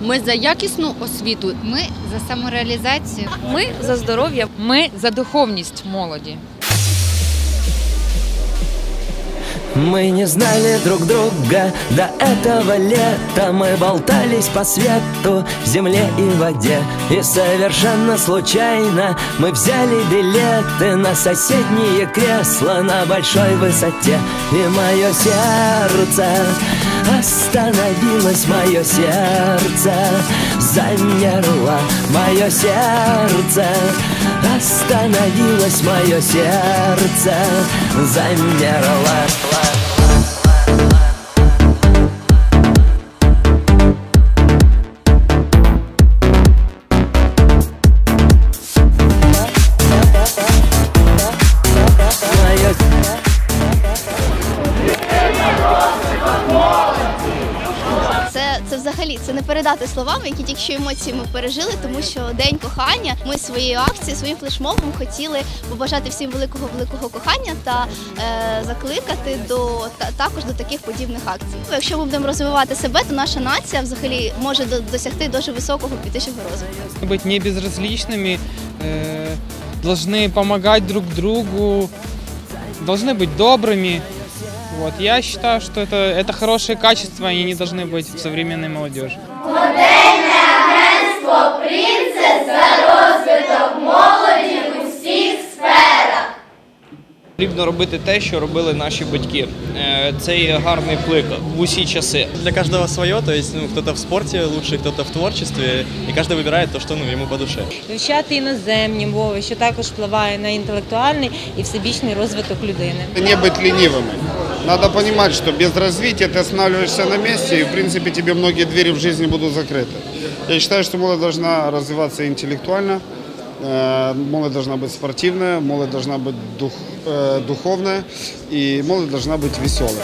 Ми за якісну освіту. Ми за самореалізацію. Ми за здоров'я. Ми за духовність молоді. Мы не знали друг друга до этого лета. Мы болтались по свету, земле и воде. И совершенно случайно мы взяли билеты На соседние кресла на большой высоте. И мое сердце остановилось Мое сердце замерло Мое сердце. Остановилось Мое сердце замерло взагалі це не передати словами, які тільки що емоції ми пережили, тому що день кохання. Ми своєю акцією, своїм флешмобом хотіли побажати всім великого великого кохання та е, закликати до та, також до таких подібних акцій. Якщо ми будемо розвивати себе, то наша нація взагалі може до- досягти дуже високого підвищого розвитку. быть не безразличными, э, должны помогать друг другу, должны быть добрыми. Вот. Я считаю, что это, это хорошие качества, и они должны быть в современной молодежи. Потрібно робити те, що робили наші батьки. Е, Це є гарний вплив в усі часи. Для каждого свое, то есть ну, кто-то в спорте лучше, кто-то в творчестве, и каждый выбирает то, что ну, ему по душе. Вивчати іноземні мови, що також впливає на інтелектуальний і всебічний розвиток людини. Не быть ленивыми. Надо понимать, что без развития ты останавливаешься на месте, и, в принципе, тебе многие двери в жизни будут закрыты. Я считаю, что молодь должна развиваться интеллектуально, э, Е, молодь должна быть спортивная, молодь должна быть дух, е, духовная и молодь должна быть веселая.